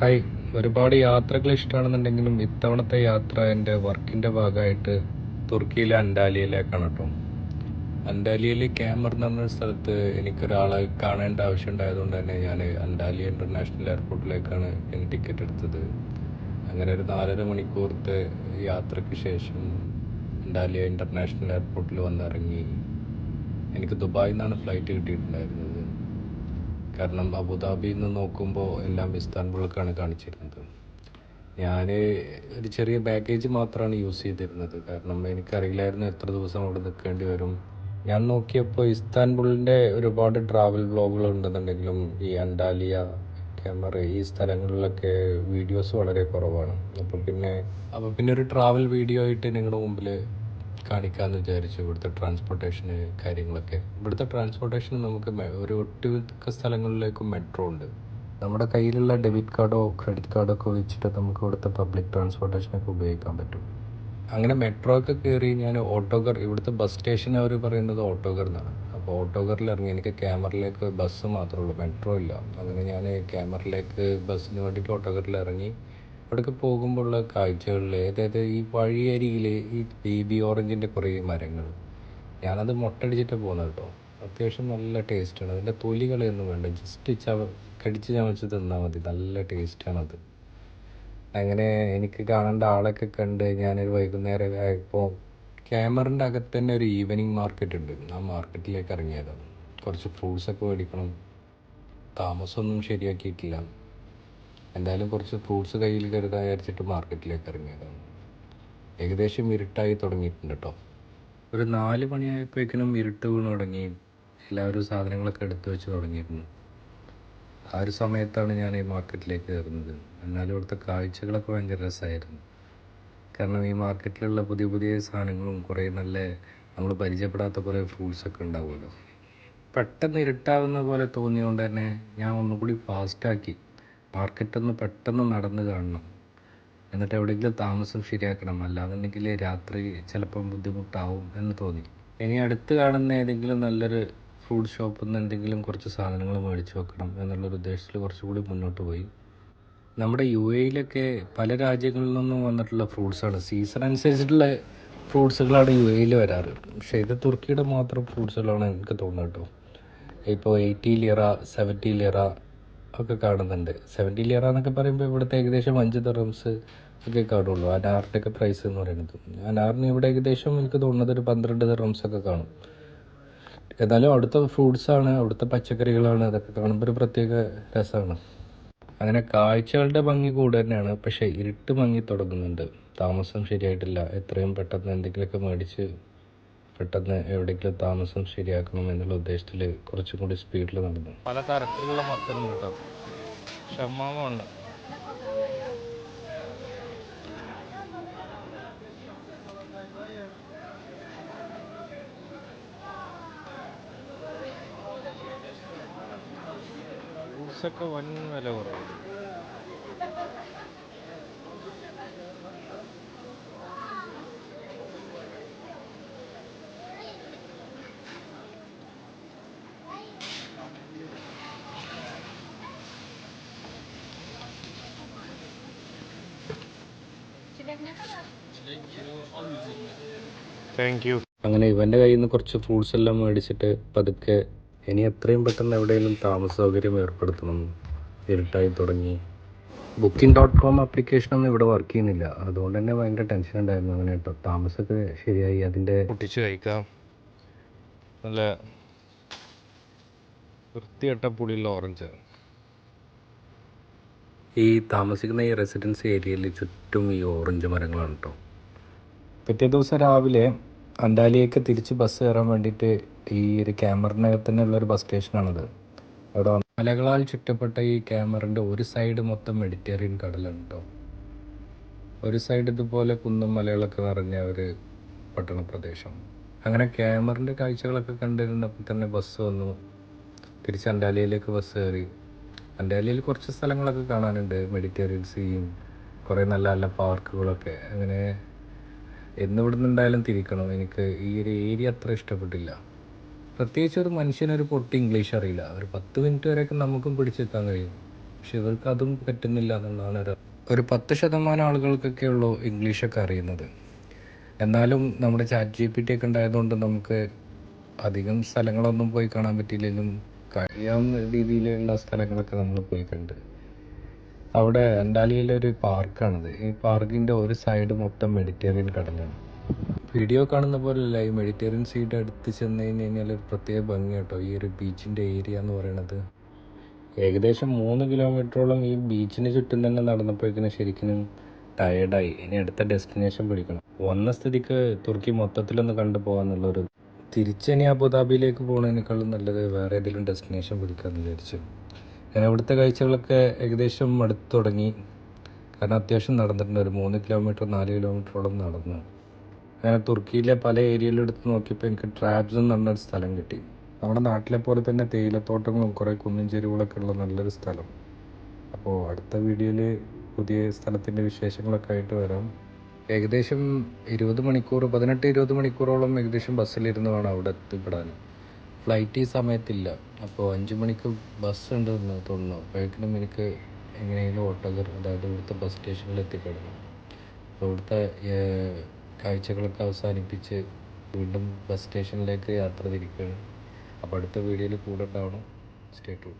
Hi. ഒരുപാട് യാത്രകൾ ഇഷ്ടമാണെന്നുണ്ടെങ്കിലും ഇത്തവണത്തെ യാത്ര എന്റെ വർക്കിന്റെ ഭാഗമായിട്ട് തുർക്കിയിലെ അൻഡാലിയയിലേക്കാണ് കേട്ടോ. അൻഡാലിയയിൽ ക്യാമർ എന്ന് പറഞ്ഞ സ്ഥലത്ത് എനിക്കൊരാളെ കാണേണ്ട ആവശ്യം ഉണ്ടായതുകൊണ്ട് തന്നെ ഞാൻ അൻഡാലിയ ഇന്റർനാഷണൽ എയർപോർട്ടിലേക്കാണ് ഞാൻ ടിക്കറ്റ് എടുത്തത്. അങ്ങനെ ഒരു നാലര മണിക്കൂറത്തെ യാത്രയ്ക്ക് ശേഷം അൻഡാലിയ ഇന്റർനാഷണൽ എയർപോർട്ടിൽ വന്നിറങ്ങി. എനിക്ക് ദുബായിൽ നിന്നാണ് ഫ്ലൈറ്റ് കിട്ടിയിട്ടുണ്ടായിരുന്നത്. കാരണം അബുദാബിയിൽ നിന്ന് നോക്കുമ്പോൾ എല്ലാം ഇസ്താൻബുളിലേക്കാണ് കാണിച്ചിരുന്നത്. ഞാൻ ഒരു ചെറിയ ബാഗേജ് മാത്രമാണ് യൂസ് ചെയ്തിരുന്നത്. കാരണം എനിക്കറിയില്ലായിരുന്നു എത്ര ദിവസം അവിടെ നിൽക്കേണ്ടി വരും. ഞാൻ നോക്കിയപ്പോൾ ഇസ്താൻബുളിന്റെ ഒരുപാട് ട്രാവൽ ബ്ലോഗുകൾ ഉണ്ടെന്നുണ്ടെങ്കിലും ഈ അൻഡാലിയ ക്യാമറ ഈ സ്ഥലങ്ങളിലൊക്കെ വീഡിയോസ് വളരെ കുറവാണ്. അപ്പോൾ പിന്നെ അപ്പോൾ പിന്നെ ഒരു ട്രാവൽ വീഡിയോ ആയിട്ട് നിങ്ങളുടെ മുമ്പിൽ കാണിക്കാമെന്ന് വിചാരിച്ചു ഇവിടുത്തെ ട്രാൻസ്പോർട്ടേഷന് കാര്യങ്ങളൊക്കെ. ഇവിടുത്തെ ട്രാൻസ്പോർട്ടേഷൻ നമുക്ക് ഒരു ഒട്ടുമിക്ക സ്ഥലങ്ങളിലേക്കും മെട്രോ ഉണ്ട്. നമ്മുടെ കയ്യിലുള്ള ഡെബിറ്റ് കാർഡോ ക്രെഡിറ്റ് കാർഡോ ഒക്കെ വെച്ചിട്ട് നമുക്ക് ഇവിടുത്തെ പബ്ലിക് ട്രാൻസ്പോർട്ടേഷനൊക്കെ ഉപയോഗിക്കാൻ പറ്റും. അങ്ങനെ മെട്രോ ഒക്കെ കയറി ഞാൻ ഓട്ടോഗർ ഇവിടുത്തെ ബസ് സ്റ്റേഷൻ അവർ പറയുന്നത് ഓട്ടോഗർ എന്നാണ്. അപ്പോൾ ഓട്ടോഗറിൽ ഇറങ്ങി എനിക്ക് ക്യാമറയിലേക്ക് ബസ് മാത്രമേ ഉള്ളൂ മെട്രോ ഇല്ല. അങ്ങനെ ഞാൻ ക്യാമറയിലേക്ക് ബസ്സിന് വേണ്ടിയിട്ട് ഓട്ടോഗറിൽ ഇറങ്ങി. അവിടേക്ക് പോകുമ്പോഴുള്ള കാഴ്ചകളിൽ അതായത് ഈ വഴിയരികിൽ ഈ ബേബി ഓറഞ്ചിന്റെ കുറേ മരങ്ങൾ. ഞാനത് മുട്ടടിച്ചിട്ട് പോകുന്നത് കേട്ടോ അത്യാവശ്യം നല്ല ടേസ്റ്റാണ്. അതിന്റെ തൊലി കളയൊന്നും വേണ്ട. ജസ്റ്റ് ചവ കടിച്ച് ചമച്ച് തിന്നാൽ മതി. നല്ല ടേസ്റ്റാണത്. അങ്ങനെ എനിക്ക് കാണേണ്ട ആളൊക്കെ കണ്ട് ഞാനൊരു വൈകുന്നേരം ആയപ്പോൾ ക്യാമറിന്റെ അകത്ത് തന്നെ ഒരു ഈവനിങ് മാർക്കറ്റ് ഉണ്ട്. ആ മാർക്കറ്റിലേക്ക് ഇറങ്ങിയതാണ്. കുറച്ച് ഫ്രൂട്ട്സൊക്കെ മേടിക്കണം. താമസമൊന്നും ശരിയാക്കിയിട്ടില്ല. എന്തായാലും കുറച്ച് ഫ്രൂട്ട്സ് കയ്യിൽ കരുതാൻ വിചാരിച്ചിട്ട് മാർക്കറ്റിലേക്ക് ഇറങ്ങിയതാണ്. ഏകദേശം ഇരുട്ടായി തുടങ്ങിയിട്ടുണ്ട് കേട്ടോ ഒരു നാല് മണിയായപ്പോഴേക്കിനും ഇരുട്ട് വീണ് തുടങ്ങി. എല്ലാവരും സാധനങ്ങളൊക്കെ എടുത്തു വെച്ച് തുടങ്ങിയിരുന്നു. ആ ഒരു സമയത്താണ് ഞാൻ ഈ മാർക്കറ്റിലേക്ക് കയറുന്നത്. എന്നാലും ഇവിടുത്തെ കാഴ്ചകളൊക്കെ ഭയങ്കര രസമായിരുന്നു. കാരണം ഈ മാർക്കറ്റിലുള്ള പുതിയ പുതിയ സാധനങ്ങളും കുറേ നല്ല നമ്മൾ പരിചയപ്പെടാത്ത കുറേ ഫ്രൂട്ട്സൊക്കെ ഉണ്ടാവുമല്ലോ. പെട്ടെന്ന് ഇരുട്ടാവുന്ന പോലെ തോന്നിയതുകൊണ്ട് തന്നെ ഞാൻ ഒന്നുകൂടി ഫാസ്റ്റാക്കി മാർക്കറ്റൊന്ന് പെട്ടെന്ന് നടന്ന് കാണണം. എന്നിട്ട് എവിടെയെങ്കിലും താമസം ശരിയാക്കണം. അല്ലാന്നുണ്ടെങ്കിൽ രാത്രി ചിലപ്പം ബുദ്ധിമുട്ടാവും എന്ന് തോന്നി. ഇനി അടുത്ത് കാണുന്ന ഏതെങ്കിലും നല്ലൊരു ഫ്രൂട്ട് ഷോപ്പിൽ നിന്ന് എന്തെങ്കിലും കുറച്ച് സാധനങ്ങൾ മേടിച്ച് വെക്കണം എന്നുള്ളൊരു ഉദ്ദേശത്തിൽ കുറച്ചുകൂടി മുന്നോട്ട് പോയി. നമ്മുടെ യു എയിലൊക്കെ പല രാജ്യങ്ങളിൽ നിന്നും വന്നിട്ടുള്ള ഫ്രൂട്ട്സാണ് സീസൺ അനുസരിച്ചിട്ടുള്ള ഫ്രൂട്ട്സുകളാണ് യു എയിൽ വരാറ്. പക്ഷേ ഇത് തുർക്കിയുടെ മാത്രം ഫ്രൂട്ട്സുകളാണ് എനിക്ക് തോന്നുന്നത് കേട്ടോ. ഇപ്പോൾ എയ്റ്റി ലിറ സെവന്റി ലിറ ഒക്കെ കാണുന്നുണ്ട്. സെവന്റി ലിറ എന്നൊക്കെ പറയുമ്പോൾ ഇവിടുത്തെ ഏകദേശം അഞ്ച് ദിർഹംസ് ഒക്കെ കാണുള്ളൂ. അനാറിന്റെ ഒക്കെ പ്രൈസ് എന്ന് പറയുന്നത്. അനാറിന് ഇവിടെ ഏകദേശം എനിക്ക് തോന്നുന്നത് ഒരു പന്ത്രണ്ട് ദറംസ് ഒക്കെ കാണും. എന്നാലും അവിടുത്തെ ഫ്രൂട്ട്സാണ് അവിടുത്തെ പച്ചക്കറികളാണ് അതൊക്കെ കാണുമ്പോൾ ഒരു പ്രത്യേക രസമാണ്. അങ്ങനെ കാഴ്ചകളുടെ ഭംഗി കൂടുതൽ തന്നെയാണ് പക്ഷേ ഇരുട്ട് ഭംഗി തുടങ്ങുന്നുണ്ട്. താമസം ശരിയായിട്ടില്ല. എത്രയും പെട്ടെന്ന് എന്തെങ്കിലുമൊക്കെ മേടിച്ച് പെട്ടെന്ന് എവിടെയെങ്കിലും താമസം ശരിയാക്കണം എന്നുള്ള ഉദ്ദേശത്തിൽ കുറച്ചും കൂടി സ്പീഡിൽ നടന്നു. പല തരത്തിലുള്ള മത്തനും കിട്ടും. ക്ഷമാവുണ്ട് ഒക്കെ വൻ വില കുറവ്. താങ്ക് യു അങ്ങനെ ഇവന്റെ കയ്യിൽ നിന്ന് കുറച്ച് ഫ്രൂട്ട്സ് എല്ലാം മേടിച്ചിട്ട് പതുക്കെ ഇനി എത്രയും പെട്ടെന്ന് എവിടെയെങ്കിലും താമസ സൗകര്യം ഏർപ്പെടുത്തണം. ഇരുട്ടായി തുടങ്ങി. ബുക്കിംഗ് ഡോട്ട് കോം ആപ്ലിക്കേഷനൊന്നും ഇവിടെ വർക്ക് ചെയ്യുന്നില്ല. അതുകൊണ്ട് തന്നെ ഭയങ്കര ടെൻഷൻ ഉണ്ടായിരുന്നു അങ്ങനെ കേട്ടോ. താമസമൊക്കെ ശരിയായി. അതിന്റെ പൊട്ടിച്ച് കഴിക്കാം. നല്ല വൃത്തിയട്ട പുളിയുള്ള ഓറഞ്ച് ഈ താമസിക്കുന്ന ഈ റെസിഡൻസി ഏരിയയിൽ ചുറ്റും ഈ ഓറഞ്ച് മരങ്ങളാണ് കേട്ടോ. പിറ്റേ ദിവസം രാവിലെ അണ്ടാലിയേക്ക് തിരിച്ച് ബസ് കയറാൻ വേണ്ടിയിട്ട് ഈ ഒരു ക്യാമറിനകത്ത് തന്നെ ഉള്ള ഒരു ബസ് സ്റ്റേഷനാണത് അവിടെ മലകളാൽ ചുറ്റപ്പെട്ട ഈ ക്യാമറിന്റെ ഒരു സൈഡ് മൊത്തം മെഡിറ്ററേനിയൻ കടലാണ് കേട്ടോ ഒരു സൈഡ് ഇതുപോലെ കുന്നും മലകളൊക്കെ നിറഞ്ഞ ഒരു പട്ടണ പ്രദേശം അങ്ങനെ ക്യാമറിന്റെ കാഴ്ചകളൊക്കെ കണ്ടിരുന്നപ്പോൾ തന്നെ ബസ് വന്നു. തിരിച്ച് അണ്ടാലിയയിലേക്ക് ബസ് കയറി. അണ്ടാലിയയിൽ കുറച്ച് സ്ഥലങ്ങളൊക്കെ കാണാനുണ്ട്. മെഡിറ്ററേനിയൻ സീയും കുറേ നല്ല നല്ല പാർക്കുകളൊക്കെ അങ്ങനെ എന്ന് ഇവിടെ നിന്നുണ്ടായാലും തിരിക്കണം. എനിക്ക് ഈ ഒരു ഏരിയ അത്ര ഇഷ്ടപ്പെട്ടില്ല. പ്രത്യേകിച്ച് ഒരു മനുഷ്യനൊരു പൊട്ടി ഇംഗ്ലീഷ് അറിയില്ല. ഒരു പത്ത് മിനിറ്റ് വരെയൊക്കെ നമുക്കും പിടിച്ചെത്താൻ കഴിയും. പക്ഷെ ഇവർക്ക് അതും പറ്റുന്നില്ല എന്നുള്ളതാണ് ഒരു ഒരു പത്ത് ശതമാനം ആളുകൾക്കൊക്കെ ഉള്ളൂ ഇംഗ്ലീഷൊക്കെ അറിയുന്നത്. എന്നാലും നമ്മുടെ ചാറ്റ് ജി പി ടി ഒക്കെ ഉണ്ടായതുകൊണ്ട് നമുക്ക് അധികം സ്ഥലങ്ങളൊന്നും പോയി കാണാൻ പറ്റിയില്ലെങ്കിലും കഴിയാവുന്ന രീതിയിലുള്ള സ്ഥലങ്ങളൊക്കെ നമ്മൾ പോയി കണ്ട് അവിടെ അണ്ടാലിയിലെ ഒരു പാർക്കാണിത്. ഈ പാർക്കിന്റെ ഒരു സൈഡ് മൊത്തം മെഡിറ്റേറിയൻ കടലാണ്. വീഡിയോ കാണുന്ന പോലെയല്ല ഈ മെഡിറ്റേറിയൻ സീഡ് അടുത്ത് ചെന്ന് കഴിഞ്ഞ് കഴിഞ്ഞാൽ ഒരു പ്രത്യേക ഭംഗി കേട്ടോ. ഈ ഒരു ബീച്ചിന്റെ ഏരിയ എന്ന് പറയുന്നത് ഏകദേശം മൂന്ന് കിലോമീറ്ററോളം ഈ ബീച്ചിന് ചുറ്റും തന്നെ നടന്നപ്പോഴേക്കിനും ശരിക്കും ടയേർഡായി ഇനി അടുത്ത ഡെസ്റ്റിനേഷൻ പിടിക്കണം. വന്ന സ്ഥിതിക്ക് തുർക്കി മൊത്തത്തിലൊന്ന് കണ്ടു പോകാന്നുള്ളൊരു തിരിച്ചിനി അബുദാബിയിലേക്ക് പോകുന്നതിനേക്കാളും നല്ലത് വേറെ ഏതെങ്കിലും ഡെസ്റ്റിനേഷൻ പിടിക്കാമെന്ന് വിചാരിച്ചു. ഞാൻ അവിടുത്തെ കാഴ്ചകളൊക്കെ ഏകദേശം അടുത്ത് തുടങ്ങി. കാരണം അത്യാവശ്യം നടന്നിട്ടുണ്ട്. ഒരു മൂന്ന് കിലോമീറ്റർ നാല് കിലോമീറ്ററോളം നടന്നു. അങ്ങനെ തുർക്കിയിലെ പല ഏരിയയിലും എടുത്ത് നോക്കിയപ്പോൾ എനിക്ക് ട്രാബ്സ് എന്ന് പറഞ്ഞൊരു സ്ഥലം കിട്ടി. നമ്മുടെ നാട്ടിലെ പോലെ തന്നെ തേയിലത്തോട്ടങ്ങളും കുറേ കുന്നും ചെരുവുകളൊക്കെ ഉള്ള നല്ലൊരു സ്ഥലം. അപ്പോൾ അടുത്ത വീഡിയോയിൽ പുതിയ സ്ഥലത്തിന്റെ വിശേഷങ്ങളൊക്കെ ആയിട്ട് വരാം. ഏകദേശം ഇരുപത് മണിക്കൂർ പതിനെട്ട് ഇരുപത് മണിക്കൂറോളം ഏകദേശം ബസ്സിലിരുന്ന് വേണം അവിടെ എത്തിപ്പെടാൻ. ഫ്ലൈറ്റ് ഈ സമയത്തില്ല. അപ്പോൾ അഞ്ച് മണിക്ക് ബസ് ഉണ്ടെന്ന് തോന്നുന്നു. അപ്പോഴേക്കും എനിക്ക് എങ്ങനെയെങ്കിലും ഓട്ടോ കയറി അതായത് ഇവിടുത്തെ ബസ് സ്റ്റേഷനിൽ എത്തിപ്പെടണം അപ്പോൾ ഇവിടുത്തെ കാഴ്ചകളൊക്കെ അവസാനിപ്പിച്ച് വീണ്ടും ബസ് സ്റ്റേഷനിലേക്ക് യാത്ര തിരിക്കുകയാണ്. അപ്പോൾ അടുത്ത വീഡിയോയിൽ കൂടെ ഉണ്ടാവണം. Stay to